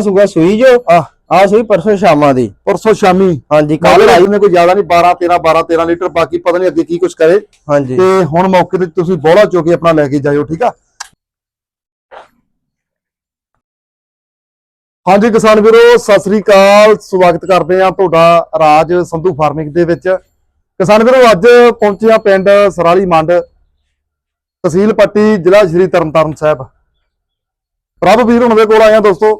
ਸੁਗਾ ਸੂਈ ਜੋ। ਆ ਆ ਸੂਈ ਪਰਸੋਂ ਸ਼ਾਮਾਂ ਦੀ। ਪਰਸੋਂ ਸ਼ਾਮੀ। ਹਾਂਜੀ ਕੱਲ ਆਈ। ਨੇ ਕੋਈ ਜ਼ਿਆਦਾ ਨਹੀਂ 12 13 12 13 ਲੀਟਰ ਬਾਕੀ ਪਤਾ ਨਹੀਂ ਅੱਗੇ ਕੀ ਕੁਝ ਕਰੇ। ਹਾਂਜੀ। ਤੇ ਹੁਣ ਮੌਕੇ ਤੇ ਤੁਸੀਂ ਬੋਲਾ ਚੋ ਕੇ ਆਪਣਾ ਲੈ ਕੇ ਜਾਇਓ ਠੀਕ ਆ? ਹਾਂਜੀ ਕਿਸਾਨ ਵੀਰੋ ਸਤਿ ਸ੍ਰੀ ਅਕਾਲ। ਸਵਾਗਤ ਕਰਦੇ ਆ ਤੁਹਾਡਾ ਰਾਜ ਸੰਧੂ ਫਾਰਮਿੰਗ ਦੇ ਵਿੱਚ। ਕਿਸਾਨ ਵੀਰੋ ਅੱਜ ਪਹੁੰਚੇ ਆ ਪਿੰਡ ਸਰਾਲੀ ਮੰਡ ਤਹਿਸੀਲ ਪੱਟੀ ਜ਼ਿਲ੍ਹਾ ਸ਼੍ਰੀ ਤਰਨਤਾਰਨ ਸਾਹਿਬ। ਪ੍ਰਭ ਵੀਰ ਹੁਣ ਦੇ ਕੋਲ ਆਏ ਆ ਦੋਸਤੋ।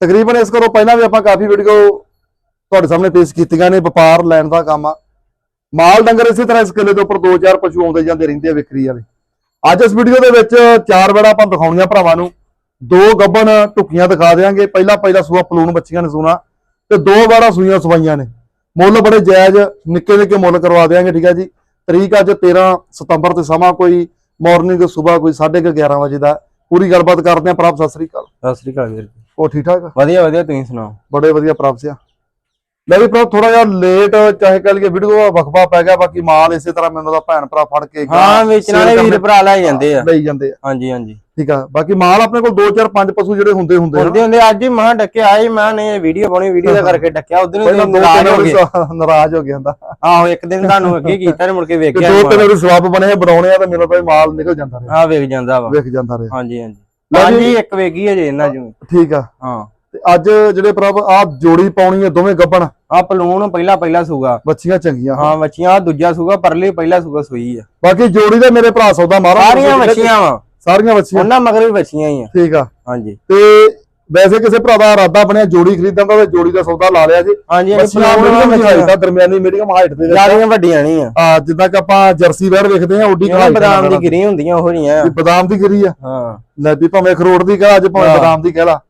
ਤਕਰੀਬਨ ਇਸ ਕਰੋ ਪਹਿਲਾਂ ਵੀ ਆਪਾਂ ਕਾਫੀ ਵੀਡੀਓ ਤੁਹਾਡੇ ਸਾਹਮਣੇ ਪੇਸ਼ ਕੀਤੀਆਂ ਨੇ, ਵਪਾਰ, ਲੈਣ ਦਾ ਕੰਮ ਆ। ਮਾਲ ਡੰਗਰ ਇਸੇ ਤਰ੍ਹਾਂ ਇਸ ਕਿੱਲੇ ਦੇ ਉੱਪਰ ਦੋ ਚਾਰ ਪਸ਼ੂ ਆਉਂਦੇ ਜਾਂਦੇ ਰਹਿੰਦੇ ਆ ਵਿਕਰੀ ਵਾਲੇ। ਅੱਜ ਇਸ ਵੀਡੀਓ ਦੇ ਵਿੱਚ ਚਾਰ ਵੇੜਾ ਆਪਾਂ ਦਿਖਾਉਣੀਆਂ ਭਰਾਵਾਂ ਨੂੰ। ਦੋ ਗੱਬਨ ਟੁਕੀਆਂ ਦਿਖਾ ਦੇਵਾਂਗੇ ਪਹਿਲਾ ਪਹਿਲਾ ਸੂਆ ਪਲੂਣ ਬੱਚੀਆਂ ਨੇ ਸੂਣਾ ਤੇ ਦੋ ਵਾਰਾ ਸੂਈਆਂ ਸਵਾਈਆਂ ਨੇ। ਮੁੱਲ ਬੜੇ ਜਾਇਜ਼, ਨਿੱਕੇ ਨਿੱਕੇ ਮੁੱਲ ਕਰਵਾ ਦੇਵਾਂਗੇ ਠੀਕ ਹੈ ਜੀ। ਤਰੀਕ ਅੱਜ 13 ਸਤੰਬਰ ਤੇ ਸਮਾਂ ਕੋਈ ਮਾਰਨਿੰਗ ਸਵੇਰ ਕੋਈ 11:30 ਵਜੇ ਦਾ। ਪੂਰੀ ਗੱਲਬਾਤ ਕਰਦੇ ਆਂ ਪ੍ਰਭ, ਸਤਿ ਸ੍ਰੀ ਅਕਾਲ। ਸਤਿ ਸ੍ਰੀ ਅਕਾਲ ਵੀਰ ਜੀ। ਉਹ ਠੀਕ ਠਾਕ ਵਧੀਆ ਵਧੀਆ ਤੁਸੀਂ ਸੁਣਾਓ? ਬੜੇ ਵਧੀਆ ਪ੍ਰਭ ਸਿਆ। ਮੈਂ ਵੀ ਪ੍ਰਭ ਥੋੜਾ ਜਿਹਾ ਲੇਟ ਚਾਹੇ ਕਹ ਲਈਏ ਵੀਡੀਓ ਵਕਫਾ ਪੈ ਗਿਆ ਬਾਕੀ ਮਾਲ ਇਸੇ ਤਰ੍ਹਾਂ ਮੈਨੂੰ ਦਾ ਭੈਣ ਭਰਾ ਫੜ ਕੇ ਹਾਂ ਵੇਚਣ ਵਾਲੇ ਵੀਰ ਭਰਾ ਲੈ ਜਾਂਦੇ ਆ। ਲਈ ਜਾਂਦੇ ਆ। ਹਾਂਜੀ ਹਾਂਜੀ। ਠੀਕ ਆ ਬਾਕੀ ਮਾਲ ਆਪਣੇ ਕੋਲ 2 4 5 ਪਸ਼ੂ ਜਿਹੜੇ ਹੁੰਦੇ ਹੁੰਦੇ ਆ ਹੁੰਦੇ ਹੁੰਦੇ ਅੱਜ ਹੀ ਮਹਾਂ ਡੱਕਿਆ ਆਈ ਮੈਂ ਨੇ ਵੀਡੀਓ ਬਣੀ ਵੀਡੀਓ ਦਾ ਕਰਕੇ ਡੱਕਿਆ ਹੀ ਦੋ ਨਾਰਾਜ਼ ਹੋ ਗਏ। ਨਾਰਾਜ਼ ਹੋ ਗਿਆ ਹੁੰਦਾ। ਆਹੋ ਇੱਕ ਦਿਨ ਤੁਹਾਨੂੰ ਅੱਗੇ ਕੀਤਾ ਤੇ ਮੁੜ ਕੇ ਵੇਖਿਆ ਦੋ ਤਿੰਨ ਵਾਰੀ ਸਵਾਪ ਬਣੇ ਆ, ਬਣਾਉਣੇ ਆ ਤਾਂ ਮੇਰਾ ਤਾਂ ਮਾਲ ਨਿਕਲ ਜਾਂਦਾ ਰਿਹਾ। ਆ ਵੇਖ ਜਾਂਦਾ ਵਾ। ਵੇਖ ਜਾਂਦਾ ਰਿਹਾ। ਹਾਂਜੀ ਹਾਂਜੀ। ਹਾਂਜੀ ਇੱਕ ਵੇਗੀ ਹੈ ਜੇ ਇਹਨਾਂ ਚੋਂ ਠੀਕ ਆ। ਹਾਂ। ਤੇ ਅੱਜ ਜਿਹੜੇ ਪ੍ਰਭ ਆ ਜੋੜੀ ਪਾਉਣੀ ਹੈ ਦੋਵੇਂ ਗੱਬਣ। ਆ ਪਲੂਣ ਪਹਿਲਾ ਪਹਿਲਾ ਸੂਗਾ। ਬੱਚੀਆਂ ਚੰਗੀਆਂ ਹਾਂ। ਬੱਚੀਆਂ ਦੂਜਾ ਸੂਗਾ ਪਰਲੇ ਪਹਿਲਾ ਸੂਗਾ ਸੂਈ ਆ। ਬਾਕੀ ਜੋੜੀ ਦਾ ਮੇਰੇ ਭਰਾ ਸੌਦਾ ਮਾਰਾ ਸਾਰੀਆਂ ਬੱਚੀਆਂ ਵਾ। ਸਾਰੀਆਂ ਬੱਚੀਆਂ ਉਹਨਾਂ ਮਗਰ ਵੀ ਬੱਚੀਆਂ ਹੀ ਆ। ਠੀਕ ਆ। ਹਾਂਜੀ। ਤੇ ਵੈਸੇ ਕਿਸੇ ਭਰਾ ਦਾ ਇਰਾਦਾ ਬਣਿਆ ਜੋੜੀ ਖਰੀਦਣ ਦਾ ਤੇ ਜੋੜੀ ਦਾ ਸੌਦਾ ਲਾ ਲਿਆ ਜੀ। ਹਾਂਜੀ ਬੱਚੀਆਂ ਮੀਡੀਅਮ ਦੀ ਹਾਈਟ ਆ ਦਰਮਿਆਨੀ ਮੀਡੀਅਮ ਹਾਈਟ ਦੇ ਵਿੱਚ। ਜਿਆਦੀਆਂ ਵੱਡੀਆਂ ਨਹੀਂ ਆ। ਆ ਜਿੱਦਾਂ ਕਿ ਆਪਾਂ ਜਰਸੀ ਵੈਰ ਵੇਖਦੇ ਆ ਜਿਹੜਾ ਹਾਈਟ ਬਦਾਮ ਦੀ ਗਿਰੀ ਹੁੰਦੀਆਂ ਉਹ ਵੀ ਬਦਾਮ ਦੀ ਗਿਰੀ ਆ। ਹਾਂ। ਲੈ ਵੀ ਭਾਵੇਂ ਖਰੋੜ ਦੀ ਕਹ ਅੱਜ ਭਾਵੇਂ ਹਾਂ। ਬਦਾਮ ਦੀ ਕਹਿ ਲਾ।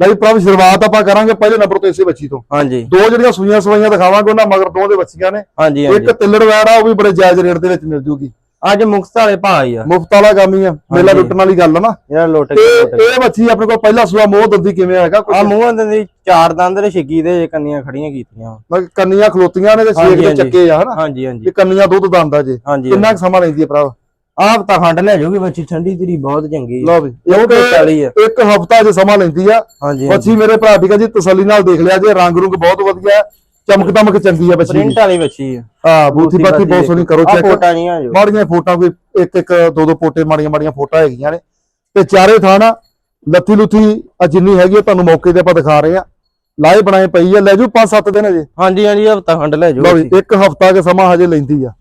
ਲੈ ਵੀ ਪ੍ਰਭ ਸ਼ੁਰੂਆਤ ਆਪਾਂ ਕਰਾਂਗੇ ਪਹਿਲੇ ਨੰਬਰ ਤੋਂ ਇਸੇ ਬੱਚੀ ਤੋਂ। ਹਾਂਜੀ। ਦੋ ਜਿਹੜੀਆਂ ਸੂਈਆਂ ਸਵਾਈਆਂ ਦਿਖਾਵਾਂਗੇ ਉਹਨਾਂ ਮਗਰ ਦੋ ਦੇ ਬੱਚੀਆਂ ਨੇ। ਹਾਂਜੀ ਹਾਂਜੀ। ਇੱਕ ਤਿੱਲੜ ਵੈੜ ਆ ਉਹ ਵੀ ਬੜੇ ਜਾਇਜ਼ ਰੇਟ ਦੇ ਵਿੱਚ ਮਿਲ ਜੂਗੀ। ਅੱਜ ਮੁਕਤ ਵਾਲੇ ਭਾਅ ਹੀ ਆ। ਮੁਫਤ ਵਾਲਾ ਕੰਮ ਹੀ ਆ। ਮੇਲਾ ਹਾਂਜੀ। ਲੁੱਟਣ ਵਾਲੀ ਗੱਲ ਆ ਨਾ। ਜਿਹੜਾ ਲੋਟ ਤੇ ਇਹ ਬੱਚੀ ਆਪਣੇ ਕੋਲ ਪਹਿਲਾ ਸੂਆ ਮੋਹ ਦੰਦੀ ਕਿਵੇਂ ਹੈਗਾ ਆ ਮੂੰਹਾਂ ਦੇ ਦੀ ਚਾਰ ਦੰਦ ਤੇ ਛਿੱਗੀ ਦੇ ਕੰਨੀਆਂ ਖੜੀਆਂ ਕੀਤੀਆਂ। ਵਾ। ਕੁਝ ਕੰਨੀਆਂ ਖਲੋਤੀਆਂ ਨੇ ਤੇ ਛੇਕ ਹਾਂਜੀ, ਦੇ ਹਾਂਜੀ। ਚੱਕੇ ਆ ਹਨਾ? ਹਾਂਜੀ ਹਾਂਜੀ। ਇਹ ਕੰਨੀਆਂ ਦੁੱਧ ਦੰਦਾ ਜੇ। ਹਾਂਜੀ ਕਿੰਨਾ ਕੁ ਸਮਾਂ ਲੈਂਦੀ ਹੈ ਭਰਾ? ਆਪ ਤਾਂ ਖੰਡ ਲੈ ਜਾਊਗੀ ਬੱਚੀ ਠੰਡੀ ਤੇਰੀ ਬਹੁਤ ਚੰਗੀ ਆ। ਲਓ ਵੀ ਉਹ ਤੇ ਇੱਕ ਚਾਲੀ ਆ। ਇੱਕ ਹਫਤਾ ਜੇ ਸਮਾਂ ਲੈਂਦੀ ਆ ਹਾਂਜੀ ਬੱਚੀ ਮੇਰੇ ਭਰਾ ਠੀਕ ਆ ਜੀ ਤਸੱਲੀ ਨਾਲ ਦੇਖ ਲਿਆ ਜੇ ਰੰਗ ਰੁੰਗ ਬਹੁਤ ਵਧੀਆ। ਹੈ, ਚਮਕ ਦਮਕ ਚੰਗੀ ਆ ਬੱਚੀ ਦੀ। ਪ੍ਰਿੰਟ ਵਾਲੀ ਬੱਚੀ ਆ। ਹਾਂ ਬੂਥੀ ਬਾਤੀ ਬਹੁਤ ਸੋਹਣੀ ਕਰੋ ਚੈੱਕ ਫੋਟਾ ਨਹੀਂ ਆ ਜੋ। ਮਾੜੀਆਂ ਫੋਟਾਂ ਕੋਈ ਇੱਕ ਇੱਕ ਦੋ ਦੋ ਪੋਟੇ ਮਾੜੀਆਂ ਮਾੜੀਆਂ ਫੋਟਾਂ ਹੈਗੀਆਂ ਨੇ। ਤੇ ਚਾਰੇ ਥਾਣਾ ਲੱਥੀ ਲੁੱਥੀ ਆ ਜਿੰਨੀ ਹੈਗੀ ਆ ਤੁਹਾਨੂੰ ਮੌਕੇ ਤੇ ਆਪਾਂ ਦਿਖਾ ਰਹੇ ਆ। ਲਾਏ ਬਣਾਏ ਪਈ ਆ ਲੈ ਜੂ 5-7 ਦਿਨ ਅਜੇ। ਹਾਂਜੀ ਹਾਂਜੀ ਹਫਤਾ ਖੰਡ ਲੈ ਲਓ ਵੀ ਇੱਕ ਹਫਤਾ ਕੇ ਸਮਾਂ ਹਜੇ ਲੈਂਦੀ ਆ।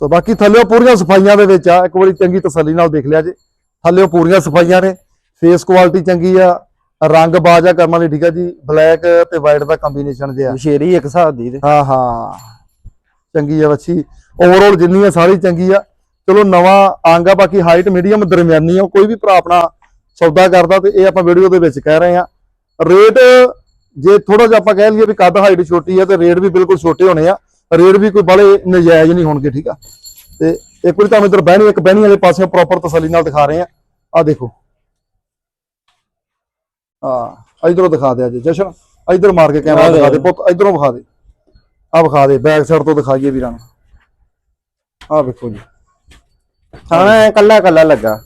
ਸੋ ਬਾਕੀ ਥੱਲੇ ਪੂਰੀਆਂ ਸਫਾਈਆਂ ਦੇ ਵਿੱਚ ਆ। ਇੱਕ ਵਾਰੀ ਚੰਗੀ ਤਸੱਲੀ ਨਾਲ ਦੇਖ ਲਿਆ ਜੇ। ਥੱਲੇ ਪੂਰੀਆਂ ਸਫਾਈਆਂ ਨੇ। ਫੇਸ ਕੁਆਲਿਟੀ ਚੰਗੀ ਆ। ਰੰਗ ਬਾਜਾ ਕਰਨ ਵਾਲੀ ਠੀਕ ਆ ਜੀ? ਬਲੈਕ ਤੇ ਵਾਈਟ ਦਾ ਕੰਬੀਨੇਸ਼ਨ ਜਿਆ ਸ਼ੇਰੀ ਇੱਕ ਹਿਸਾਬ ਦੀ ਤੇ। ਹਾਂ ਹਾਂ। ਚੰਗੀ ਆ ਬੱਚੀ। ਓਵਰਆਲ ਜਿੰਨੀ ਆ ਸਾਰੀ ਚੰਗੀ ਆ। ਚਲੋ ਨਵਾਂ ਅੰਗ ਆ ਬਾਕੀ ਹਾਈਟ ਮੀਡੀਅਮ ਦਰਮਿਆਨੀ ਆ ਕੋਈ ਵੀ ਭਰਾ ਆਪਣਾ ਸੌਦਾ ਕਰਦਾ ਤੇ ਇਹ ਆਪਾਂ ਵੀਡੀਓ ਦੇ ਵਿੱਚ ਕਹਿ ਰਹੇ ਆ। ਰੇਟ ਜੇ ਥੋੜਾ ਜਿਹਾ ਆਪਾਂ ਕਹਿ ਲਈਏ ਵੀ ਕੱਦ ਹਾਈਟ ਛੋਟੀ ਆ ਤੇ ਰੇਟ ਵੀ ਬਿਲਕੁਲ ਛੋਟੇ ਹੋਣੇ ਆ। ਰੇਟ ਵੀ ਕੋਈ ਬੜੇ ਨਜਾਇਜ਼ ਨਹੀਂ ਹੋਣਗੇ ਠੀਕ ਆ। ਤੇ ਇੱਕ ਵਾਰੀ ਤੁਹਾਨੂੰ ਇਧਰ ਬਹਿਣੀ ਇੱਕ ਬਹਿਣੀ ਵਾਲੇ ਪਾਸੇ ਪ੍ਰੋਪਰ ਤਸੱਲੀ ਨਾਲ ਦਿਖਾ ਰਹੇ ਆ। ਆ ਦੇਖੋ। ਆ ਇਧਰੋਂ ਦਿਖਾ ਦੇ ਅੱਜ ਜਸ਼ਨ। ਇਧਰ ਮਾਰ ਕੇ ਕੈਮਰਾ। ਦਿਖਾ ਦੇ। ਪੁੱਤ ਇਧਰੋਂ ਵਿਖਾ ਦੇ। ਆ ਵਿਖਾ ਦੇ ਬੈਕ ਸਾਈਡ ਤੋਂ ਦਿਖਾਈਏ ਵੀਰਾਂ ਨੂੰ। ਆ ਵੇਖੋ ਜੀ। ਖਾਣਾ ਕੱਲਾ ਕੱਲਾ ਲੱਗਾ।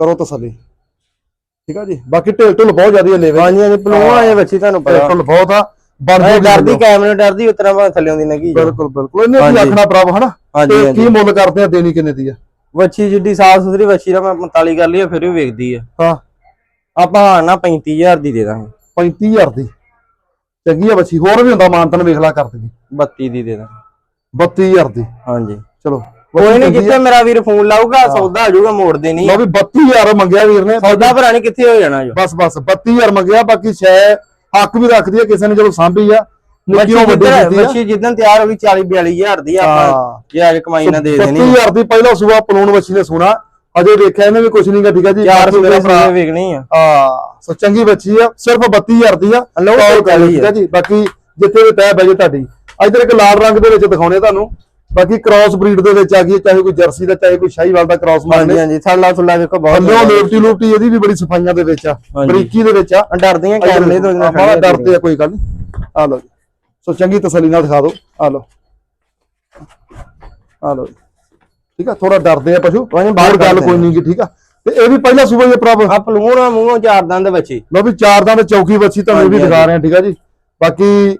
ਕਰੋ ਤਸੱਲੀ। ਠੀਕ ਆ ਜੀ? ਬਾਕੀ ਢਿੱਲ ਢੁੱਲ ਬਹੁਤ ਜ਼ਿਆਦਾ ਹੈ ਲੈਵੇ। ਹਾਂਜੀ ਹਾਂਜੀ ਪਲੂਆ ਇਹ ਬੱਚੀ ਤੁਹਾਨੂੰ ਪਤਾ। ਢਿੱਲ ਬਹੁਤ ਆ। ਜੂਗੀ ਡਰਦੀ। ਕੈਮਰੇ ਡਰਦੀ ਉਤਰਾ ਬਾ ਥੱਲੇ ਦੀ ਨਗੀ ਬਿਲਕੁਲ ਬਿਲਕੁਲ। ਇਹਨੇ ਹਾਂਜੀ। ਆਖਣਾ ਪ੍ਰਭ ਹਨਾ? ਹਾਂਜੀ ਕੀ ਮੁੱਲ ਕਰਦੇ ਆ ਦੇਣੀ ਕਿੰਨੇ ਦੀ ਆ? ਬੱਚੀ ਜਿੱਡੀ ਸਾਫ਼ ਸੁਥਰੀ ਬੱਚੀ ਦਾ ਮੈਂ 45 ਕਰ ਲਈ ਫਿਰ ਵੀ ਵੇਖਦੀ ਆ। ਹਾਂ। ਆਪਾਂ ਹਾਂ ਨਾ 35000 ਦੀ ਦੇ ਦਾਂਗੇ। 35000 ਦੀ। ਚੰਗੀ ਆ ਬੱਚੀ ਹੋਰ ਵੀ ਹੁੰਦਾ ਮਾਨਤਨ ਵੇਖ ਲਾ ਕਰ ਦੇਗੀ 32 ਦੀ ਦੇ ਦਾਂਗੇ। 32000 ਦੀ। ਹਾਂਜੀ। ਚਲੋ। ਕੋਈ ਨਹੀਂ ਕਿੱਥੇ ਮੇਰਾ ਵੀਰ ਫੋਨ ਲਾਊਗਾ ਸੌਦਾ ਹੋ ਜਾਊਗਾ ਮੋੜਦੇ ਨਹੀਂ ਲਓ ਵੀ 32000 ਮੰਗਿਆ ਵੀਰ ਨੇ। ਸੌਦਾ ਭਰਾ ਨਹੀਂ ਕਿੱਥੇ ਹੋ ਜਾਣਾ ਜੋ। ਬਸ ਬਸ 32000 ਮੰਗਿਆ ਬਾਕੀ ਸ਼ੈ ਹੱਕ ਵੀ ਰੱਖਦੀ ਆ ਕਿਸੇ ਨੇ ਜਦੋਂ ਸਾਂਭੀ ਆ। ਨਿੱਕੀਓ ਵੱਡੀ ਕੀਤੀ ਆ। ਬੱਚੀ ਜਿੱਦਣ ਤਿਆਰ ਹੋ ਗਈ 40 42000 ਦੀ ਆਪਾਂ ਜੇ ਅੱਜ ਕਮਾਈ ਨਾ ਦੇ ਦੇਣੀ। 30000 ਦੀ ਪਹਿਲਾ ਸੂਆ ਪਲੂਣ ਬੱਚੀ ਨੇ ਸੁਣਾ। ਅਜੇ ਵੇਖਿਆ ਇਹਨੇ ਵੀ ਕੁਝ ਨਹੀਂਗਾ ਠੀਕ ਆ ਜੀ? ਚਾਰ ਬਾਕੀ ਸਵੇਰੇ ਮੇਰਾ ਭਰਾ- ਵੇਖਣੀ ਆ। ਆ ਸੋ ਚੰਗੀ ਬੱਚੀ ਆ ਸਿਰਫ 32000 ਦੀ ਆ ਲਓ ਠੀਕ ਆ ਜੀ? ਬਾਕੀ ਜਿੱਥੇ ਵੀ ਤੈ ਬਜੇ ਤੁਹਾਡੀ। ਇਧਰ ਇੱਕ ਲਾਲ ਰੰਗ ਦੇ ਵਿੱਚ ਦਿਖਾਉਣੇ ਤੁਹਾਨੂੰ। ਬਾਕੀ ਕ੍ਰਾਸ ਬਰੀਡ ਦੇ ਵਿੱਚ ਆ ਗਈ ਹੈ, ਚਾਹੇ ਕੋਈ ਜਰਸੀ ਦਾ ਚਾਹੇ ਕੋਈ ਸ਼ਾਹੀਵਾਲ ਦਾ ਕ੍ਰਾਸ ਹਾਂਜੀ ਮਾਰਨੇ। ਹਾਂਜੀ ਥੱਲਾ ਥੁੱਲਾ ਵੇਖੋ ਬਹੁਤ ਥੱਲਿਓ ਲੇਪਟੀ ਲੂਪਟੀ ਇਹਦੀ ਵੀ ਬੜੀ ਸਫਾਈਆਂ ਦੇ ਵਿੱਚ ਆ ਹਾਂਜੀ। ਬਰੀਕੀ ਦੇ ਵਿੱਚ ਆ। ਡਰਦੀਆਂ ਕੈਮਰੇ ਤੋਂ ਆ ਮਾੜਾ ਡਰਦੇ ਆ ਕੋਈ ਗੱਲ ਆ ਲਓ ਜੀ। ਸੋ ਚੰਗੀ ਤਸੱਲੀ ਨਾਲ ਦਿਖਾ ਦਿਓ। ਆ ਲਓ। ਆ ਲਓ ਜੀ। ਠੀਕ ਆ? ਥੋੜਾ ਡਰਦੇ ਆ ਪਸ਼ੂ ਨੀ, ਬਾਹਰ ਹੋਰ ਗੱਲ ਕੋਈ ਨਹੀਂ ਗੀ ਠੀਕ ਆ? ਤੇ ਇਹ ਵੀ ਪਹਿਲਾ ਸੂਬਾ ਹੀ ਆ ਪ੍ਰਭ। ਆ ਪਲੂਣ ਮੂੰਹੋਂ ਚਾਰ ਦੰਦ ਬੱਚੀ ਲਓ ਵੀ ਚਾਰ ਦੰਦ ਚੌਕੀ ਬੱਚੀ ਤੁਹਾਨੂੰ ਇਹ ਵੀ ਹਾਂਜੀ, ਦਿਖਾ ਰਹੇ ਆ ਠੀਕ ਆ ਜੀ। ਬਾਕੀ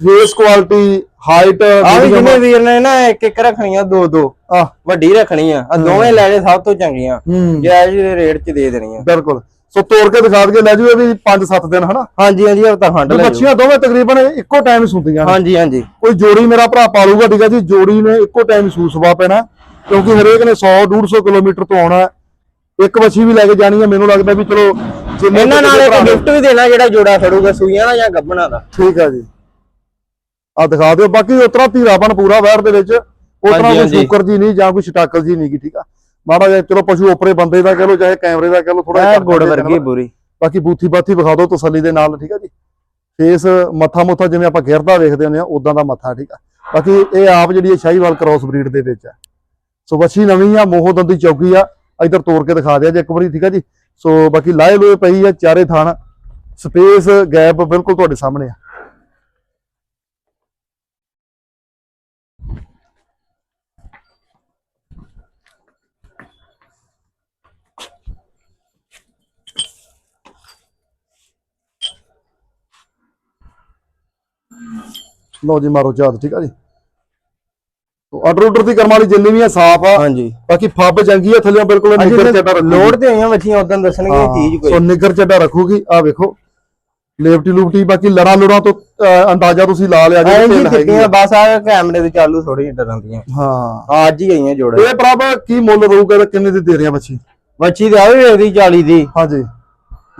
ਫੇਸ ਕੁਆਲਿਟੀ ਹਾਈਟ ਆ ਵੀ ਜਿਹਨੇ ਵੀਰ ਨੇ ਨਾ ਇੱਕ ਇੱਕ ਰੱਖਣੀਆਂ ਦੋ ਦੋ। ਆ। ਵੱਡੀ ਰੱਖਣੀ ਆ। ਆ ਦੋਵੇਂ ਲੈ ਜੇ ਸਭ ਤੋਂ ਚੰਗੀਆਂ। ਹੂੰ। ਜਾਇਜ਼ ਦੇ ਰੇਟ 'ਚ ਦੇ ਦੇਣੀਆਂ। ਬਿਲਕੁਲ। ਸੋ ਤੋੜ ਕੇ ਦਿਖਾ ਦਈਏ ਲੈ ਜੂ ਇਹ ਵੀ 5-7 ਦਿਨ ਹਨਾ? ਹਾਂਜੀ ਹਾਂਜੀ ਹਫਤਾ ਖੰਡ ਤੇ ਲੈ ਜਾਓ। ਬੱਚੀਆਂ ਦੋਵੇਂ ਤਕਰੀਬਨ ਇੱਕੋ ਟਾਈਮ ਸੁੰਦੀਆਂ ਨੇ। ਹਾਂਜੀ ਹਾਂਜੀ। ਕੋਈ ਜੋੜੀ ਮੇਰਾ ਭਰਾ ਪਾਲੂਗਾ ਠੀਕ ਆ ਜੀ? ਜੋੜੀ ਨੇ ਇੱਕੋ ਟਾਈਮ ਸੂ ਸਵਾ ਪੈਣਾ। ਕਿਉਂਕਿ ਹਰੇਕ ਨੇ 100 150 ਕਿਲੋਮੀਟਰ ਤੋਂ ਆਉਣਾ ਹੈ। ਇੱਕ ਬੱਚੀ ਵੀ ਲੈ ਕੇ ਜਾਣੀ ਹੈ ਮੈਨੂੰ ਲੱਗਦਾ ਵੀ ਚਲੋ ਜਿੰਨੇ ਇਹਨਾਂ ਨਾਲ ਇੱਕ ਗਿਫਟ ਵੀ ਦੇਣਾ ਜਿਹੜਾ ਜੋੜਾ ਖੜੂਗਾ ਸੂਈਆਂ ਦਾ ਜਾਂ ਗੱਬਣਾ ਦਾ। ਠੀਕ ਆ ਜੀ। ਆ ਦਿਖਾ ਦਿਓ। ਬਾਕੀ ਉਤਰਾ ਧੀਰਾਪਨ ਪੂਰਾ ਵੈਰ ਦੇ ਵਿੱਚ ਉਤਰਾ ਕੋਈ। ਸ਼ੂਕਰ ਜੀ ਨਹੀਂ ਜਾਂ ਕੋਈ ਸ਼ਟਾਕਲ ਜੀ ਨਹੀਂ ਠੀਕ ਆ। ਮਾੜਾ ਜਿਹਾ ਚਲੋ ਪਸ਼ੂ ਉਪਰੇ ਬੰਦੇ ਦਾ ਕਹ ਲੋ ਚਾਹੇ ਕੈਮਰੇ ਦਾ ਕਹ ਲੋ ਥੋੜਾ ਐ ਗੁੜ ਵਰਗੀ ਬੁਰੀ। ਬਾਕੀ ਬੂਥੀ ਬਾਥੀ ਵਿਖਾ ਦਿਓ ਤਸੱਲੀ ਦੇ ਨਾਲ ਠੀਕ ਆ ਜੀ। ਫੇਸ ਮੱਥਾ ਮੁੱਥਾ ਜਿਵੇਂ ਆਪਾਂ ਗਿਰਦਾ ਵੇਖਦੇ ਹੁੰਦੇ ਆ ਉਦਾਂ ਦਾ ਮੱਥਾ ਠੀਕ ਆ। ਬਾਕੀ ਇਹ ਆਪ ਜਿਹੜੀ ਹੈ ਸ਼ਾਹੀਵਾਲ ਕ੍ਰਾਸ ਬਰੀਡ ਦੇ ਵਿੱਚ ਆ। ਸੋ ਵੱਛੀ ਨਵੀਂ ਆ, ਮੋਹ ਦੰਦੀ ਚੌਕੀ ਆ। ਇਧਰ ਤੋੜ ਕੇ ਦਿਖਾ ਦਿਆ ਜੇ, ਇੱਕ ਵਾਰੀ, ਠੀਕ ਆ ਜੀ? ਸੋ ਬਾਕੀ ਲਾਏ ਲੋਏ ਪਈ ਆ ਚਾਰੇ ਥਾਣ। ਸਪੇਸ ਗੈਪ ਬਿਲਕੁਲ ਤੁਹਾਡੇ ਸਾਹਮਣੇ ਆ। ਲਓ ਜੀ, ਮਾਰੋ ਝਾਤ ਠੀਕ ਆ ਜੀ? ਆਰਡਰ ਆਰਡਰ ਦੀ ਕਰਮ ਵਾਲੀ ਜਿੰਨੀ ਵੀ ਆ ਸਾਫ਼ ਆ। ਹਾਂਜੀ। ਬਾਕੀ ਫੱਬ ਚੰਗੀ ਆ ਥੱਲੇ ਬਿਲਕੁਲ ਨਿੱਗਰ ਚੱਡਾ। ਲੋਡ ਤੇ ਹੋਈਆਂ ਬੱਚੀਆਂ ਉਦੋਂ ਦੱਸਣਗੇ ਚੀਜ਼ ਸੋ ਕੋਈ ਨਿੱਗਰ ਚੱਡਾ ਰੱਖੂਗੀ। ਆ ਵੇਖੋ ਲੇਵਟੀ ਲੂਪਟੀ ਬਾਕੀ ਲੜਾ ਲੁੜਾ ਤੋਂ ਅੰਦਾਜ਼ਾ ਤੁਸੀਂ ਲਾ ਲਿਆ ਜੀ ਜੀ ਢਿੱਲ ਹੈਗੀ ਕਿੱਤੀਆਂ ਆ। ਬਸ ਆ ਕੈਮਰੇ ਤੇ ਚਾਲੂ ਥੋੜੀ ਡਰਨ ਦੀਆਂ। ਹਾਂ। ਅੱਜ ਹੀ ਆਈਆਂ ਜੋੜਾ। ਇਹ ਪ੍ਰਭ ਕੀ ਮੁੱਲ ਰਹੂਗਾ ਤੇ ਕਿੰਨੇ ਦੀ ਦੇ ਰਿਆ ਬੱਚੀ ਬੱਚੀ ਤੇ ਆਵੇ ਇਹਦੀ 40 ਦੀ। ਹਾਂਜੀ।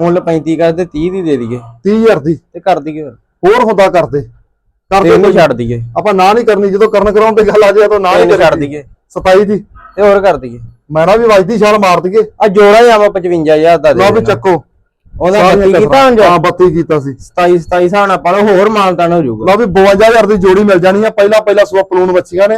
ਮੁੱਲ 35 ਕਰ ਤੇ 30 ਦੀ ਦੇ ਦਈਏ। 30000 ਦੀ। ਤੇ ਕਰ ਦਈਏ ਹੋਰ। ਹੁੰਦਾ ਕਰਦੇ। ਕਰਦੇ ਕੋਈ- ਛੱਡ ਦਈਏ। ਆਪਾਂ ਨਾ ਨਹੀਂ ਕਰਨੀ ਜਦੋਂ ਕਰਨ ਕਰਾਉਣ ਦੀ ਗੱਲ ਆ ਜਾਏ ਤਾਂ ਨਾ ਹੀ ਇਹਨੂੰ ਛੱਡ ਦਈਏ। 27 ਦੀ ਤੇ ਹੋਰ ਕਰ ਦਈਏ। ਮੈਂ ਨਾ ਵੀ ਵੱਜਦੀ ਛਾਲ ਮਾਰ ਦਈਏ। ਆ ਜੋੜਾ ਹੀ ਆਵਾ 55000 ਦਾ ਦੇ ਲਓ ਵੀ। ਚੱਕੋ। ਉਹਦਾ ਸਾਰੀਆਂ 32 ਕੀਤਾ ਹਾਂ 32 ਕੀਤਾ ਸੀ। 27 27 ਸਾਲ ਪਾਲੋ ਹੋਰ ਮਾਲਤਾਨ ਹੋ ਜਾਊਗਾ। ਲਓ ਵੀ 52000 ਦੀ ਜੋੜੀ ਮਿਲ ਜਾਣੀ ਆ। ਪਹਿਲਾ ਪਹਿਲਾ ਸਵਾ ਪਲੂਨ ਬੱਚੀਆਂ ਨੇ।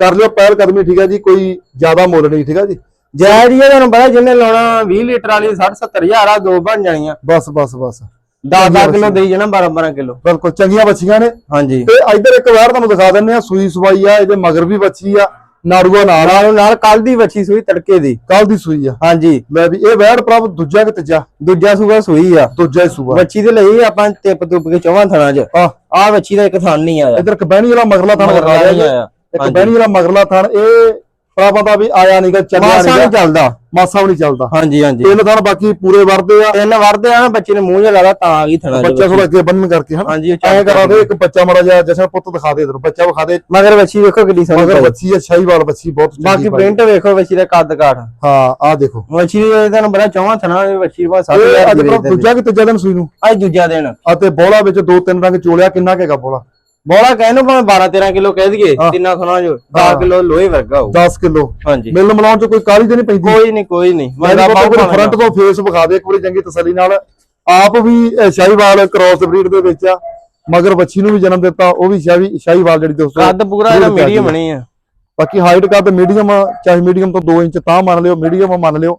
ਕਰ ਲਿਓ ਪਹਿਲ ਕਦਮੀ ਠੀਕ ਹੈ ਜੀ। ਕੋਈ ਜ਼ਿਆਦਾ ਮੁੱਲ ਨਹੀਂ ਠੀਕ ਹੈ ਜੀ। ਜੈ ਜੀ ਤੁਹਾਨੂੰ ਪਤਾ ਜਿਹਨੇ ਲਾਉਣਾ 20 ਲੀਟਰ ਵਾਲੀ 60 70000 ਆ ਦੋ ਬਣ ਜਾਣੀਆਂ। ਬਸ ਬਸ ਬਸ। 10 10 ਕਿਲੋ ਦੇਈ ਜਾਣਾ 12 12 ਕਿਲੋ। ਬਿਲਕੁਲ ਚੰਗੀਆਂ ਬੱਚੀਆਂ ਨੇ। ਹਾਂਜੀ। ਤੇ ਇੱਧਰ ਇੱਕ ਵਾਰ ਤੁਹਾਨੂੰ ਦਿਖਾ ਦਿੰਨੇ ਆ ਸੂਈ ਸਵਾਈ ਆ ਇਹਦੇ ਮਗਰ ਵੀ ਬੱਚੀ ਆ ਨਾੜੂਆ ਨਾਲ। ਨਾਲ ਨਾਲ ਕੱਲ ਦੀ ਵੱਛੀ ਸੂਈ ਤੜਕੇ ਦੀ। ਕੱਲ ਦੀ ਸੂਈ ਆ। ਹਾਂਜੀ। ਲੈ ਵੀ ਇਹ ਵੈੜ ਪ੍ਰਭ ਦੂਜਾ ਕਿ ਤੀਜਾ? ਦੂਜਾ ਸੂਆ ਸੂਈ ਆ। ਦੂਜਾ ਹੀ ਸੂਆ। ਵੱਛੀ ਦੇ ਲਈ ਆਪਾਂ ਟਿਪ ਟੁਪ ਕੇ ਚੌਵਾਂ ਥਣਾ 'ਚ। ਆ ਆ ਵੱਛੀ ਦਾ ਇੱਕ ਥਣ ਨਹੀਂ ਆਇਆ। ਇੱਧਰ ਕਬੈਣੀ ਵਾਲਾ ਮਗਰਲਾ ਥਣ ਦਿਆ ਆਇਆ। ਇੱਕ ਬਹਿਣੀ ਵਾਲਾ ਮਗਰਲਾ ਥਣ ਇਹ ਪ੍ਰਭਾ ਦਾ ਵੀ ਆਇਆ ਨਹੀਂਗਾ ਚੱਲਿਆ ਨਹੀਂਗਾ ਚੱਲਦਾ। ਮਾਸਾ ਵੀ ਨਹੀਂ ਚੱਲਦਾ। ਹਾਂਜੀ ਹਾਂਜੀ। ਤਿੰਨ ਥਣ ਬਾਕੀ ਪੂਰੇ ਵਰਦੇ ਆ। ਤਿੰਨ ਵਰਦੇ ਆ ਨਾ ਬੱਚੇ ਨੇ ਮੂੰਹ ਜਿਹਾ ਲਾਦਾ ਤਾਂ ਆ ਗਈ ਥਣਾ ਬੱਚਾ ਥੋੜਾ ਅੱਗੇ ਬੰਨਣ ਕਰਕੇ ਹਾਂਜੀ ਐਂ ਕਰਾ ਦੇ ਇੱਕ ਬੱਚਾ ਮੜਾ ਜਿਹਾ ਜਸ਼ਨ ਪੁੱਤ ਦਿਖਾ ਦੇ ਇਧਰ। ਬੱਚਾ ਵਿਖਾ ਦੇ। ਮਗਰ ਵੱਛੀ ਵੇਖੋ ਕਿੱਡੀ ਮਗਰ ਸੋਹਣੀ ਬੱਚੀ ਹੈ ਸ਼ਾਹੀਵਾਲ ਬੱਚੀ ਬਹੁਤ ਚੰਗੀ ਬਾਕੀ। ਪ੍ਰਿੰਟ ਵੇਖੋ ਵੱਛੀ ਦਾ ਕੱਦ ਕਾਠ। ਹਾਂ ਆ ਦੇਖੋ। ਵੱਛੀ ਦੇ ਤੁਹਾਨੂੰ ਬੜਾ ਚੌਵਾਂ ਥਣਾ ਵੱਛੀ ਬਾ ਇਹ 7000 ਅੱਜ ਦੀ ਦੂਜਾ ਕਿ ਤੀਜਾ ਦਿਨ ਸੂਈ ਨੂੰ? ਅੱਜ ਦੂਜਾ ਦਿਨ। ਅਤੇ ਬੋਲਾ ਵਿੱਚ ਦੋ ਤਿੰਨ ਰੰਗ ਚੋਲਿਆ ਕਿੰਨਾ ਕੇਗਾ ਬੋਲਾ ਬੋਲਾ ਕਹਿਨੂੰ ਭਾਵੇਂ 12 13 ਕਿਲੋ ਕਹਿ ਦਈਏ ਹਾਂ। ਤਿੰਨਾਂ ਥਣਾ ਜੋ ਹਾਂ। 10 ਕਿਲੋ ਲੋਹੇ ਵਰਗਾ ਹੋਊ। 10 ਕਿਲੋ। ਹਾਂਜੀ। ਮਿਲ ਮਿਲਾਉਣ ਚ ਕੋਈ ਕਾਲੀ ਤੇ ਨਹੀਂ ਪੈਂਦੀ? ਕੋਈ ਨਹੀਂ ਕੋਈ ਨਹੀਂ। ਮੈਂ ਬਾਬਾ ਫਰੰਟ ਤੋਂ ਫੇਸ ਵਿਖਾ ਦੇ ਇੱਕ ਵਾਰੀ ਚੰਗੀ ਤਸੱਲੀ ਨਾਲ। ਆਪ ਵੀ ਸ਼ਾਹੀਵਾਲ ਕ੍ਰਾਸ ਬਰੀਡ ਦੇ ਵਿੱਚ ਆ। ਮਗਰ ਬੱਚੀ ਨੂੰ ਵੀ ਜਨਮ ਦਿੱਤਾ ਉਹ ਵੀ ਸ਼ਾਹੀ ਸ਼ਾਹੀਵਾਲ ਜਿਹੜੀ ਦੋਸਤੋ ਕੱਦ ਪੂਰਾ ਇਹਦਾ ਮੀਡੀਅਮ। ਬਣੀ ਆ। ਬਾਕੀ ਹਾਈਟ ਕੱਦ ਮੀਡੀਅਮ ਚਾਹੇ ਮੀਡੀਅਮ ਤੋਂ 2 ਇੰਚ ਤਾਂ ਮੰਨ ਲਿਓ ਮੀਡੀਅਮ ਮੰਨ ਲਿਓ।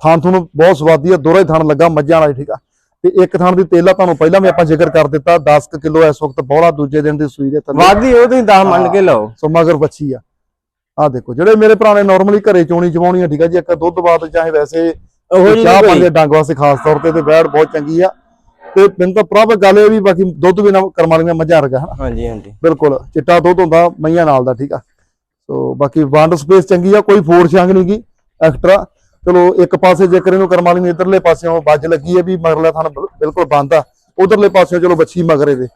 ਥਾਨ ਤੁਹਾਨੂੰ ਬਹੁਤ ਸਵਾਦੀ ਆ ਦੋਹਰਾ ਹੀ ਥਾਨ ਲੱਗਾ ਮੱਝਾਂ ਵਾਲਾ ਹੀ, ਠੀਕ ਆ। ਤੇ ਇੱਕ ਥਾਨ ਦੀ ਤੇਲਾ ਤੁਹਾਨੂੰ ਪਹਿਲਾਂ ਵੀ ਆਪਾਂ ਜ਼ਿਕਰ ਕਰ ਦਿੱਤਾ 10 ਕਿਲੋ ਇਸ ਵਕਤ ਬੋਲਾ ਦੂਜੇ ਦਿਨ ਦੀ ਸੂਈ ਦੇ ਥੱਲੇ। ਵਾਦੀ ਉਹ ਤੁਸੀਂ 10 ਮੰਨ ਕੇ ਲਓ। ਸੋ ਮਗਰ ਬੱਚੀ ਆ। ਆ ਦੇਖੋ ਜਿਹੜੇ ਮੇਰੇ ਭਰਾ ਨੇ ਨਾਰਮਲੀ ਘਰੇ ਚੋਣੀ ਚਵਾਉਣੀ ਆ ਠੀਕ ਆ ਜੀ ਇੱਕ ਦੁੱਧ ਬਾਤ ਚਾਹੇ ਵੈਸੇ ਉਹੋ ਚਾਹ ਕੋਈ- ਪਾਣੀ ਦੇ ਡੰਗ ਵਾਸਤੇ ਖਾਸ ਤੌਰ ਤੇ ਤੇ ਬੈੜ ਬਹੁਤ ਚੰਗੀ ਆ। ਤੇ ਮੈਨੂੰ ਤਾਂ ਪ੍ਰਭ ਗੱਲ ਇਹ ਵੀ ਬਾਕੀ ਦੁੱਧ ਵੀ ਨਾ ਕਰਮ ਵਾਲੀਆਂ ਮੱਝਾਂ ਵਰਗਾ ਹਨਾ? ਹਾਂਜੀ ਹਾਂਜੀ। ਬਿਲਕੁਲ ਚਿੱਟਾ ਦੁੱਧ ਹੁੰਦਾ ਮਈਆਂ ਨਾਲ ਦਾ ਠੀਕ ਆ। ਸੋ ਬਾਕੀ ਵੰਡ ਸਪੇਸ ਚੰਗੀ ਆ ਕੋਈ ਫੋਰ ਛੰਗ ਨਹੀਂ ਗੀ ਐਕਸਟਰਾ ਚਲੋ ਇੱਕ ਪਾਸੇ ਜੇਕਰ ਇਹਨੂੰ ਕਰਮ ਵਾਲੀ ਨੂੰ ਇਧਰਲੇ ਪਾਸਿਓਂ ਵੱਜ ਲੱਗੀ ਹੈ ਵੀ ਮਗਰਲਾ ਥਣ ਬਿਲ- ਬਿਲਕੁਲ ਬੰਦ ਆ ਉਧਰਲੇ ਪਾਸਿਓਂ ਚਲੋ ਬੱਚੀ ਮਗਰੇ ਦੇ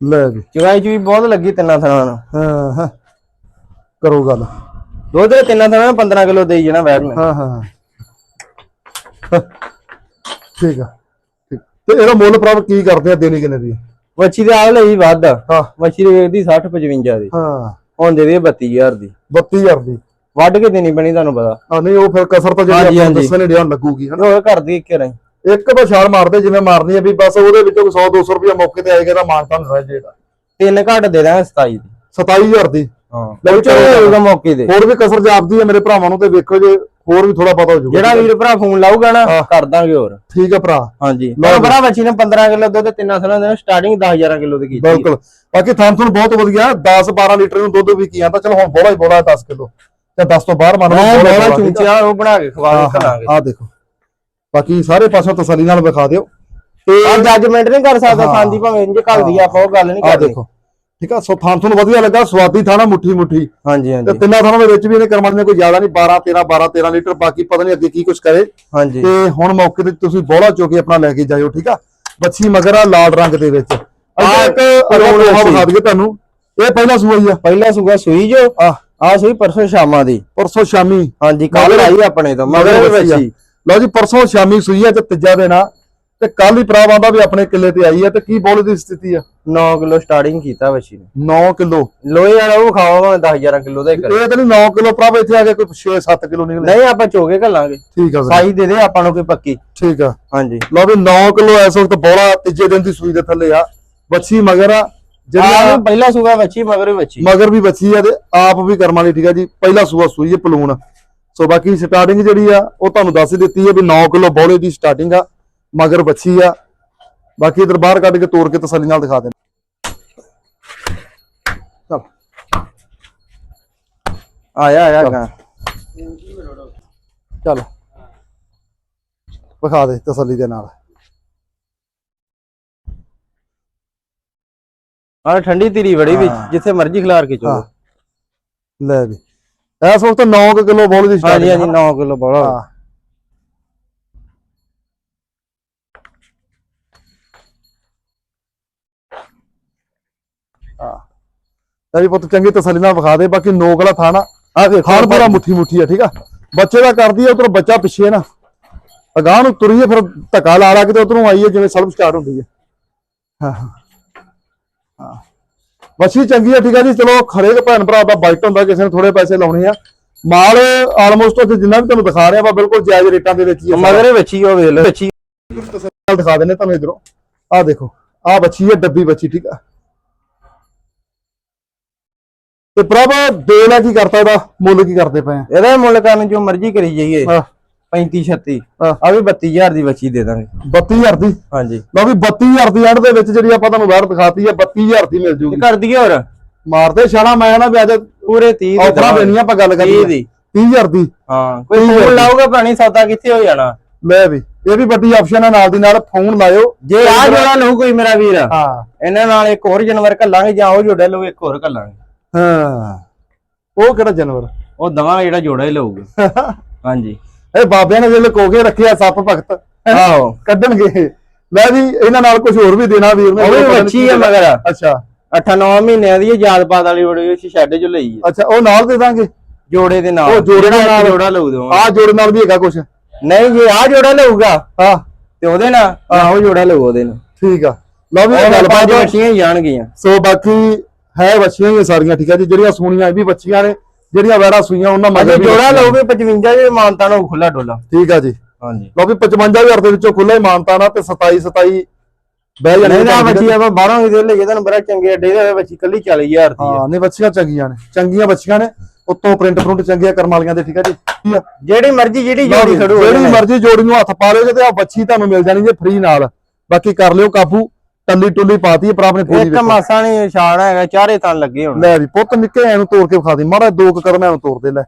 ਲੈ ਵੀ। ਚਵਾਈ ਚੂਈ ਬਹੁਤ ਲੱਗੀ ਤਿੰਨਾਂ ਥਣਾ ਨੂੰ। ਹਾਂ ਹਾਂ। ਕਰੋ ਗੱਲ। ਦੁੱਧ ਦੇ ਤਿੰਨਾਂ ਥਣਾ 15 ਕਿਲੋ ਦੇਈ ਜਾਣਾ ਵੈਰ ਨੇ ਹਾਂ ਹਾਂ। ਠੀਕ ਆ। ਤੇ ਇਹਦਾ ਮੁੱਲ ਪ੍ਰਭ ਕੀ ਕਰਦੇ ਆ ਦੇਣੀ ਕਿੰਨੇ ਦੀ ਵੱਛੀ ਦੇ ਆਹ ਲਈ ਵੱਧ ਆ। ਹਾਂ। ਵੱਛੀ ਦੇ ਵੇਚਦੀ 60 55 ਦੀ। ਹਾਂ। ਹੁਣ ਦੇ ਦੇ 32000 ਦੀ। 32000 ਦੀ। ਵੱਢ ਕੇ ਦੇਣੀ ਪੈਣੀ ਤੁਹਾਨੂੰ ਪਤਾ। ਆ ਨਹੀਂ ਉਹ ਫਿਰ ਕਸਰ ਤਾਂ ਜਿਹੜੀ ਆਪਾਂ। ਦੱਸਣ ਡਿਆ ਲੱਗੂਗੀ ਹਨਾ? ਹੋਰ ਘਰ ਦੀ ਇੱਕ ਰਹੀ। ਇੱਕ ਤਾਂ ਛਾਲ ਮਾਰਦੇ ਜਿਵੇਂ ਮਾਰਨੀ ਹੈ ਵੀ ਬਸ ਉਹਦੇ ਵਿੱਚੋਂ 100 200 ਰੁਪਇਆ ਮੌਕੇ ਤੇ ਆਏਗਾ ਤਾਂ ਮਾਨਤਾ ਨਹੀਂ ਰਹਿ ਜਿਹੜਾ ਤਿੰਨ ਘੱਟ ਦੇ ਦਾਂਗੇ 27 ਦੀ। 27000 ਦੀ। ਹਾਂ। ਲੈ ਚਲੋ ਮੌਕੇ ਤੇ। ਹੋਰ ਵੀ ਕਸਰ ਜਾਪਦੀ ਹੈ ਮੇਰੇ ਭਰਾਵਾਂ ਨੂੰ ਤੇ ਵੇਖੋ ਜੇ ਹੋਰ ਵੀ ਥੋੜਾ ਪਤਾ ਹੋ ਜਾਊਗਾ ਜਿਹੜਾ ਵੀਰ ਭਰਾ ਫੋਨ ਲਾਊਗਾ ਨਾ। ਕਰ ਦਾਂਗੇ ਹੋਰ। ਠੀਕ ਆ ਭਰਾ। ਹਾਂਜੀ। ਜੀ। ਭਰਾ ਬੱਚੀ ਨੇ 15 ਕਿਲੋ ਦੁੱਧ ਤਿੰਨਾਂ ਸਾਲਾਂ ਦੇ ਸਟਾਰਟਿੰਗ 10000 ਕਿਲੋ ਦੀ ਕੀਤੀ ਬਿਲਕੁਲ। ਬਾਕੀ ਥਾਂ ਤੁਹਾਨੂੰ ਬਹੁਤ ਵਧੀਆ। 10 12 ਲੀਟਰ ਨੂੰ ਦੁੱਧ ਵੀ ਕੀ ਆਂਦਾ ਚਲੋ ਹੁਣ ਬੋਲਾ ਹੀ ਬੋਲਾ 10 ਕਿਲੋ। ਤੇ 10 ਤੋਂ ਬਾਹਰ ਮੰਨ ਲਓ ਬੋਲਾ ਆ? ਚੂਚਾ ਉਹ ਬਣਾ ਕੇ ਖਵਾ ਕੇ ਖਲਾਂਗੇ ਆ ਦੇਖੋ। ਬਾਕੀ ਸਾਰੇ ਪਾਸੋਂ ਤਸੱਲੀ ਨਾਲ ਵਿਖਾ ਦਿਓ। ਤੇ ਆ ਜੱਜਮੈਂਟ ਨਹੀਂ ਕਰ ਸਕਦਾ। ਖਾਂਦੀ ਭਾਵੇਂ ਇੰਜ ਘਲਦੀ ਆ ਆਪਾਂ ਉਹ ਗੱਲ ਨਹੀਂ ਆ ਕਰਦੇ ਦੇਖੋ। ਠੀਕ ਆ? ਸੋ ਥਾਂ ਤੁਹਾਨੂੰ ਵਧੀਆ ਲੱਗਾ ਸਵਾਦੀ ਥਾਣਾ ਮੁੱਠੀ ਮੁੱਠੀ। ਹਾਂਜੀ ਤੇ ਹਾਂਜੀ। ਤਿੰਨਾਂ ਥਾਣਾ ਦੇ ਵਿੱਚ ਵੀ ਇਹਨੇ ਕਰਮਾਂ ਨੇ ਕੋਈ ਜ਼ਿਆਦਾ ਨਹੀਂ 12 13 12 13 ਲੀਟਰ ਬਾਕੀ ਪਤਾ ਨਹੀਂ ਅੱਗੇ ਕੀ ਕੁਝ ਕਰੇ। ਹਾਂਜੀ। ਤੇ ਹੁਣ ਮੌਕੇ ਤੇ ਤੁਸੀਂ ਬੋਲਾ ਚੋ ਕੇ ਆਪਣਾ ਲੈ ਕੇ ਜਾਇਓ ਠੀਕ ਆ? ਬੱਚੀ ਮਗਰ ਆ ਲਾਲ ਰੰਗ ਦੇ ਵਿੱਚ। ਆ ਇੱਕ ਸੀ। ਵਿਖਾ ਦਈਏ ਤੁਹਾਨੂੰ। ਇਹ ਪਹਿਲਾ ਸੂਆ ਹੀ ਆ। ਪਹਿਲਾ ਸੂਗਾ ਸੂਈ ਜੋ ਆ ਆ ਸੂਈ ਪਰਸੋਂ ਸ਼ਾਮਾਂ ਦੀ। ਪਰਸੋਂ ਸ਼ਾਮੀ। ਹਾਂਜੀ ਕੱਲ ਆਈ ਆਪਣੇ ਤੋਂ ਮਗਰ ਵੀ ਬੱਚੀ ਆ। ਬੱਚੀ ਲਓ ਜੀ ਪਰਸੋਂ ਸ਼ਾਮੀ ਸੂਈ ਆ ਤੇ ਤੀਜਾ ਆ। ਤੇ ਕੱਲ ਹੀ ਭਰਾ ਆਂਦਾ ਵੀ ਆਪਣੇ ਕਿੱਲੇ ਤੇ ਆਈ ਆ ਤੇ ਕੀ ਬੋਲ ਦੀ ਸਥਿਤੀ ਆ? 9 ਕਿਲੋ ਸਟਾਰਟਿੰਗ ਕੀਤਾ ਬੱਚੀ ਨੇ। 9 ਕਿਲੋ। ਲੋਹੇ ਵਾਲਾ ਉਹ ਖਾਵਾ 10000 ਕਿਲੋ ਦਾ ਹੀ ਕਰੇ। ਇਹ ਤਾਂ ਨਹੀਂ 9 ਕਿਲੋ ਭਰਾ ਇੱਥੇ ਆ ਕੇ ਕੋਈ 6 7 ਕਿਲੋ ਨਿਕਲੇ। ਨਹੀਂ ਆਪਾਂ ਚੋਗੇ ਘੱਲਾਂਗੇ। ਠੀਕ ਆ ਸਾਈ ਦੇ ਦੇ ਆਪਾਂ ਨੂੰ ਕੋਈ ਪੱਕੀ। ਠੀਕ ਆ। ਹਾਂਜੀ। ਲਓ ਵੀ 9 ਕਿਲੋ ਇਸ ਵਕਤ ਬੋਲਾ ਤੀਜੇ ਦਿਨ ਦੀ ਸੂਈ ਦੇ ਥੱਲੇ ਆ। ਬੱਚੀ ਮਗਰ ਆ ਜਿਹੜੀ ਪਹਿਲਾ ਸੂਗਾ ਬੱਚੀ ਮਗਰ ਵੀ ਬੱਚੀ ਮਗਰ ਵੀ ਬੱਚੀ ਆ ਤੇ ਆਪ ਵੀ ਕਰਮਾਂ ਲਈ ਠੀਕ ਆ ਜੀ। ਪਹਿਲਾ ਸੂਆ ਸੂਈ ਹੈ ਪਲੂਣ। ਸੋ ਬਾਕੀ ਸਟਾਰਟਿੰਗ ਜਿਹੜੀ ਆ ਉਹ ਤੁਹਾਨੂੰ ਦੱਸ ਦਿੱਤੀ ਹੈ ਵੀ 9 ਕਿਲੋ ਬੋਲੇ ਦੀ ਸਟਾਰਟਿੰਗ ਆ ਮਗਰ ਬੱਚੀ ਆ। ਬਾਕੀ ਇਧਰ ਬਾਹਰ ਕੱਢ ਕੇ ਤੋੜ ਕੇ ਤਸੱਲੀ ਨਾਲ ਦਿਖਾ ਦੇ ਚਲ ਆਇਆ ਆਇਆ ਗਾ ਚਲ। ਵਿਖਾ ਦੇ ਤਸੱਲੀ ਦੇ ਨਾਲ। ਆ ਠੰਡੀ ਧੀਰੀ ਬੜੀ ਵਿੱਚ। ਜਿੱਥੇ ਮਰਜ਼ੀ ਖਿਲਾਰ ਕੇ ਚੋ ਲੈ ਵੀ। ਇਸ ਵਕਤ 9 ਕਿਲੋ ਬੋਲੇ ਦੀ ਹਾਂਜੀ ਸਟਾਰਟਿੰਗ ਹਾਂਜੀ 9 ਕਿਲੋ ਬੋਲਾ। ਹਾਂ। ਤਾਂ ਵੀ ਪੁੱਤ ਚੰਗੀ ਤਸੱਲੀ ਨਾਲ ਵਿਖਾ ਦੇ ਬਾਕੀ ਨੋਕ ਵਾਲਾ ਥਾਣਾ। ਆ ਵੇਖੋ ਖਾਣ ਪੂਰਾ ਮੁੱਠੀ ਮੁੱਠੀ ਆ ਠੀਕ ਆ? ਬੱਚੇ ਦਾ ਕਰਦੀ ਆ ਉਧਰ ਬੱਚਾ ਪਿੱਛੇ ਨਾ। ਅਗਾਹ ਨੂੰ ਤੁਰੀ ਆ ਫਿਰ ਧੱਕਾ ਲਾ ਲਾ ਕੇ ਤੇ ਉਧਰੋਂ ਆਈ ਹੈ ਜਿਵੇਂ ਸਲਬ ਸਟਾਰਟ ਹੁੰਦੀ ਹੈ ਹਾਂ ਹਾਂ। ਹਾਂ। ਬੱਚੀ ਚੰਗੀ ਆ ਠੀਕ ਆ ਜੀ। ਚਲੋ ਹਰੇਕ ਭੈਣ ਭਰਾ ਦਾ ਬਾਈਟ ਹੁੰਦਾ ਕਿਸੇ ਨੇ ਥੋੜੇ ਪੈਸੇ ਲਾਉਣੇ ਆ। ਮਾਲ ਆਲਮੋਸਟ ਜਿੰਨਾ ਵੀ ਤੁਹਾਨੂੰ ਦਿਖਾ ਰਿਹਾ ਵਾ ਬਿਲਕੁਲ ਜਾਇਜ਼ ਰੇਟਾਂ ਦੇ ਵਿੱਚ ਹੀ ਆ। ਮਗਰ ਵੀ ਬੱਚੀ ਉਹ ਬੱਚੀ ਤਸੱਲੀ ਨਾਲ ਦਿਖਾ ਦਿੰਨੇ ਤੁਹਾਨੂੰ ਇਧਰੋਂ। ਆਹ ਦੇਖੋ ਆਹ ਬੱਚੀ ਹੈ ਡੱਬੀ ਬੱਚੀ ਠੀਕ ਆ। ਤੇ ਪ੍ਰਭ ਦੇ ਲੈ ਕੀ ਕਰਤਾ ਇਹਦਾ? ਮੁੱਲ ਕੀ ਕਰਦੇ ਪਏ ਆ? ਇਹਦਾ ਮੁੱਲ ਕਰਨ ਜੋ ਮਰਜ਼ੀ ਕਰੀ ਜਾਈਏ। ਆਹ, 35 36 ਹਾਂ। ਆ ਵੀ 32000 ਦੀ ਬੱਚੀ ਦੇ ਦਾਂਗੇ। 32000 ਦੀ? ਹਾਂਜੀ। ਲਓ ਵੀ 32000 ਦੀ ਐਂਡ ਦੇ ਵਿੱਚ ਜਿਹੜੀ ਆਪਾਂ ਤੁਹਾਨੂੰ ਬਾਹਰ ਦਿਖਾਤੀ ਹੈ 32000 ਦੀ ਮਿਲ ਜੂਗੀ। ਕਰ ਦਈਏ ਹੋਰ। ਮਾਰਦੇ ਛਾਣਾ ਮੈਂ ਨਾ ਵੀ ਅੱਜ ਪੂਰੇ 30 ਦੇ ਆਫਰਾਂ। ਦੇਣੀਆਂ ਆਪਾਂ ਗੱਲ 30 ਕਰੀਏ ਦੀ। 30000 ਦੀ। ਹਾਂ ਕੋਈ ਫੋਨ। ਲਾਊਗਾ ਪਾਣੀ ਸੌਦਾ ਕਿੱਥੇ ਹੋ ਜਾਣਾ? ਲੈ ਵੀ ਇਹ ਵੀ ਵੱਡੀ ਆਪਸ਼ਨ ਹੈ ਨਾਲ ਦੀ ਨਾਲ ਫੋਨ ਲਾਇਓ। ਜੇ ਆ ਜੋੜਾ ਲਊ ਕੋਈ ਮੇਰਾ ਵੀਰ। ਹਾਂ। ਇਹਨਾਂ ਨਾਲ ਇੱਕ ਹੋਰ ਜਾਨਵਰ ਘੱਲਾਂਗੇ ਜਾਂ ਉਹ ਜੋੜਾ ਲਊ ਇੱਕ ਹੋਰ ਘੱਲਾਂਗੇ। ਹਾਂ। ਉਹ ਕਿਹੜਾ ਜਾਨਵਰ? ਉਹ ਦਵਾਂਗੇ ਜਿਹੜਾ ਜੋੜਾ ਹੀ ਲਊਗਾ। ਹਾਂਜੀ। ਇਹ ਬਾਬਿਆਂ ਨੇ ਜੇ ਲੁਕੋ ਕੇ ਰੱਖਿਆ ਸੱਪ ਭਗਤ। ਆਹੋ। ਕੱਢਣਗੇ। ਲੈ ਵੀ ਇਹਨਾਂ ਨਾਲ ਕੁਝ ਹੋਰ ਵੀ ਦੇਣਾ ਵੀਰ ਨੇ। ਉਹ ਕੀ ਹੈ ਮਗਰ। ਅੱਛਾ। 8-9 ਮਹੀਨਿਆਂ ਦੀ ਯਾਦ ਪਾਤ ਵਾਲੀ ਬੜੀ ਉਸ ਸ਼ੈੱਡ ਚ ਲਈ ਹੈ ਅੱਛਾ ਉਹ ਨਾਲ ਦੇ ਦਾਂਗੇ? ਜੋੜੇ ਦੇ ਨਾਲ। ਉਹ ਜੋੜੇ ਜਿਹੜਾ ਨਾਲ- ਜੋੜਾ ਲਊ ਦੋ। ਆਹ ਜੋੜੇ ਨਾਲ ਵੀ ਹੈਗਾ ਕੁਝ ਨਹੀਂ ਜੇ ਆ ਜੋੜਾ ਲਊਗਾ ਹਾਂ। ਤੇ ਉਹਦੇ ਨਾਲ ਆਹੋ ਜੋੜਾ ਲਊ ਉਹਦੇ ਨਾਲ। ਠੀਕ ਆ। ਲਓ ਵੀ ਗੱਲਬਾਤ ਪੰਜ ਆ। ਬੱਚੀਆਂ ਹੀ ਜਾਣਗੀਆਂ। ਸੋ ਬਾਕੀ ਹੈ ਬੱਚੀਆਂ ਹੀ ਆ ਸਾਰੀਆਂ ਠੀਕ ਆ ਜੀ? ਜਿਹੜੀਆਂ ਸੂਣੀਆਂ ਇਹ ਵੀ ਬੱਚੀਆਂ ਨੇ। ਜਿਹੜੀਆਂ ਵੈਰਾ ਸੂਈਆਂ ਉਹਨਾਂ ਅਜੇ ਮਗਰ ਵੀ ਜੋੜਾ ਬੱਚੀਆਂ ਲਊਗੇ 55 ਜੇ ਮਾਨਤਾ ਨੂੰ ਖੁੱਲਾ ਡੋਲਾ। ਠੀਕ ਆ ਜੀ। ਹਾਂਜੀ। ਲਓ ਵੀ 55000 ਦੇ ਵਿੱਚੋਂ ਖੁੱਲੇ ਮਾਨਤਾ ਨਾਲ ਤੇ 27 27 ਬਹਿ ਜਾਣੇ ਨਹੀਂ ਨਾ ਬੱਚੀ ਆਪਾਂ ਬਾਹਰੋਂ ਵੀ ਦੇ ਲਈਏ ਤੁਹਾਨੂੰ ਬੜਾ ਚੰਗੇ ਅੱਡੇ ਦੇ ਬੱਚੀ ਕੱਲੀ 40000 ਦੀ ਆ ਹਾਂ ਨਹੀਂ ਬੱਚੀਆਂ ਚੰਗੀਆਂ ਨੇ। ਚੰਗੀਆਂ ਬੱਚੀਆਂ ਨੇ। ਉੱਤੋਂ ਪ੍ਰਿੰਟ ਪ੍ਰਿੰਟ ਚੰਗੀਆਂ ਕਰਮ ਵਾਲੀਆਂ ਦੇ ਠੀਕ ਆ ਜੀ? ਠੀਕ ਆ ਜਿਹੜੀ ਮਰਜ਼ੀ ਜਿਹੜੀ ਜੋੜੀ ਖੜੂ। ਜਿਹੜੀ ਮਰਜ਼ੀ ਜੋੜੀ ਨੂੰ ਹੱਥ ਪਾ ਲਿਓ ਜੇ ਤੇ ਆ ਬੱਚੀ ਤੁਹਾਨੂੰ ਮਿਲ ਜਾਣੀ ਜੇ ਫ੍ਰੀ ਨਾਲ। ਬਾਕੀ ਕਰ ਲਿਓ ਕਾਬੂ। ਟੱਲੀ ਟੁੱਲੀ ਪਾਤੀ ਪਰ ਆਪਣੇ ਪੂਰੀ ਇੱਕ ਮਾਸਾ ਨਹੀਂ ਛਾੜ ਹੈਗਾ ਚਾਰੇ ਤਾਂ ਲੱਗੇ ਹੁਣ। ਲੈ ਵੀ ਪੁੱਤ ਨਿੱਕੇ ਐਨੂੰ ਤੋੜ ਕੇ ਵਿਖਾ ਦੇ ਮਾੜਾ ਦੋ ਕੁ ਕਦਮ ਐਨੂੰ ਤੋੜ ਦੇ ਲੈ।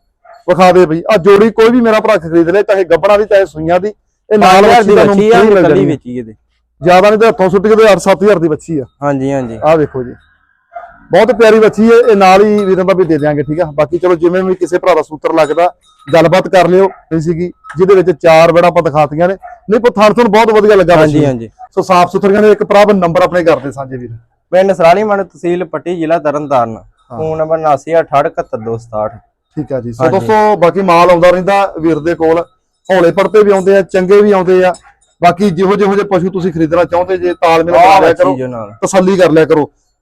ਵਿਖਾ ਦੇ ਬਈ ਆ ਜੋੜੀ ਕੋਈ ਵੀ ਮੇਰਾ ਭਰਾ ਖਰੀਦ ਲੈ ਚਾਹੇ ਗੱਬਣਾ ਦੀ ਚਾਹੇ ਸੂਈਆਂ ਦੀ ਇਹ ਨਾਲ 5000 ਬੱਚੀ ਦੀ ਬੱਚੀ ਆ ਕੱਲੀ। ਵੇਚੀ ਇਹਦੇ। ਜ਼ਿਆਦਾ ਨਹੀਂ ਤੇ ਹੱਥੋਂ ਸੁੱਟ ਕੇ ਤੇ 8-7000 ਦੀ ਬੱਚੀ ਆ। ਹਾਂਜੀ ਹਾਂਜੀ। ਆ ਵੇਖੋ ਜੀ। ਬਹੁਤ ਪਿਆਰੀ ਬੱਚੀ ਹੈ ਇਹ ਨਾਲ ਹੀ ਵੀਰਾਂ ਦਾ ਵੀ ਦੇ ਦਿਆਂਗੇ ਠੀਕ ਆ? ਬਾਕੀ ਚਲੋ ਜਿਵੇਂ ਵੀ ਕਿਸੇ ਭਰਾ ਦਾ ਸੂਤਰ ਲੱਗਦਾ ਗੱਲਬਾਤ ਕਰ ਲਿਓ ਸੀਗੀ ਜਿਹਦੇ ਵਿੱਚ ਚਾਰ ਬੜਾ ਆਪਾਂ ਦਿਖਾਤੀਆਂ ਨੇ। ਨਹੀਂ ਪਥਾਨ ਤੁਹਾਨੂੰ ਬਹੁਤ ਵਧੀਆ ਲੱਗਾ ਹਾਂਜੀ ਹਾਂਜੀ। ਸੋ ਸਾਫ਼ ਸੁਥਰੀਆਂ ਨੇ ਇੱਕ ਭਰਾ ਨੰਬਰ ਆਪਣੇ ਕਰਦੇ ਸਾਂਝੇ ਵੀਰ। ਪਿੰਡ ਸਰਾਲੀ ਮੰਡ ਤਹਿਸੀਲ ਪੱਟੀ ਜ਼ਿਲ੍ਹਾ ਤਰਨਤਾਰਨ। ਫੋਨ ਨੰਬਰ 7968671267 ਠੀਕ ਆ ਜੀ। ਸੋ। ਦੋਸਤੋ ਬਾਕੀ ਮਾਲ ਆਉਂਦਾ ਰਹਿੰਦਾ ਵੀਰ ਦੇ ਕੋਲ। ਹੌਲੇ ਪੜਤੇ ਵੀ ਆਉਂਦੇ ਆ ਚੰਗੇ ਵੀ ਆਉਂਦੇ ਆ। ਬਾਕੀ ਜਿਹੋ ਜਿਹੋ ਜਿਹੇ ਪਸ਼ੂ ਤੁਸੀਂ ਖਰੀਦਣਾ ਚਾਹੁੰਦੇ ਜੇ ਤਾਲਮੇਲ ਕਰ ਲਿਆ ਕਰੋ ਤਸੱਲੀ ਕਰ ਲਿਆ ਕਰੋ।